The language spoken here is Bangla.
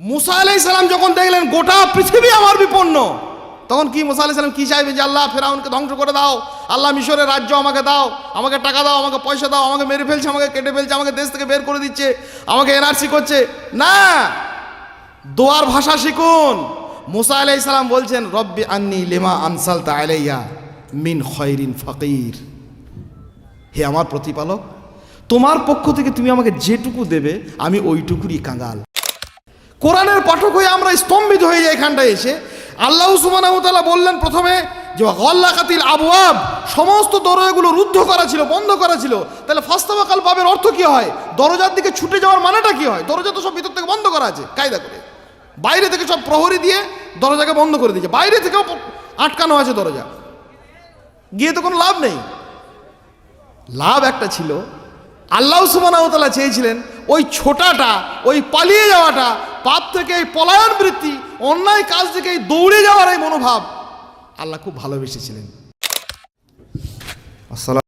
মুসা আলাই সালাম যখন দেখলেন গোটা পৃথিবী আমার বিপন্ন, তখন কি মুসা আলাই সালাম কি চাইবে যে আল্লাহ ফেরাউনকে ধ্বংস করে দাও, আল্লাহ মিশরের রাজ্য আমাকে দাও, আমাকে টাকা দাও, আমাকে পয়সা দাও, আমাকে মেরে ফেলছে, আমাকে কেটে ফেলছে, আমাকে দেশ থেকে বের করে দিচ্ছে, আমাকে এনআরসি করছে। না! দোয়ার ভাষা শিখুন। মুসা আলাই সালাম বলছেন, রব্বি আন্নি লেমা আনসাল আলাইয়া মিন খয়রিন ফকির। হে আমার প্রতিপালক, তোমার পক্ষ থেকে তুমি আমাকে যেটুকু দেবে, আমি ওইটুকুরই কাঙ্গাল কোরআনের পাঠক হয়ে আমরা স্তম্ভিত হয়ে যাই এখানটায় এসে। আল্লাহ সুবানাহতালা বললেন প্রথমে যে গল্লা কাতিল আবওয়াব সমস্ত দরজাগুলো রুদ্ধ করা ছিল, বন্ধ করা ছিল। তাহলে ফাস্তাবাকাল পাবের অর্থ কী হয়? দরজার দিকে ছুটে যাওয়ার মানেটা কী হয়? দরজা তো সব ভিতর থেকে বন্ধ করা আছে, কায়দা করে। বাইরে থেকে সব প্রহরী দিয়ে দরজাকে বন্ধ করে দিয়েছে। বাইরে থেকেও আটকানো আছে দরজা। গিয়ে তো কোনো লাভ নেই। লাভ একটা ছিল। আল্লাহ সুবানাহতালা চেয়েছিলেন ওই ছোটাটা, ওই পালিয়ে যাওয়াটা পাপ থেকে এই পলায়ন বৃত্তি, অন্যায় কাজ থেকে এই দৌড়ে যাওয়ার এই মনোভাব আল্লাহ খুব ভালোবেসেছিলেন। আসসালাম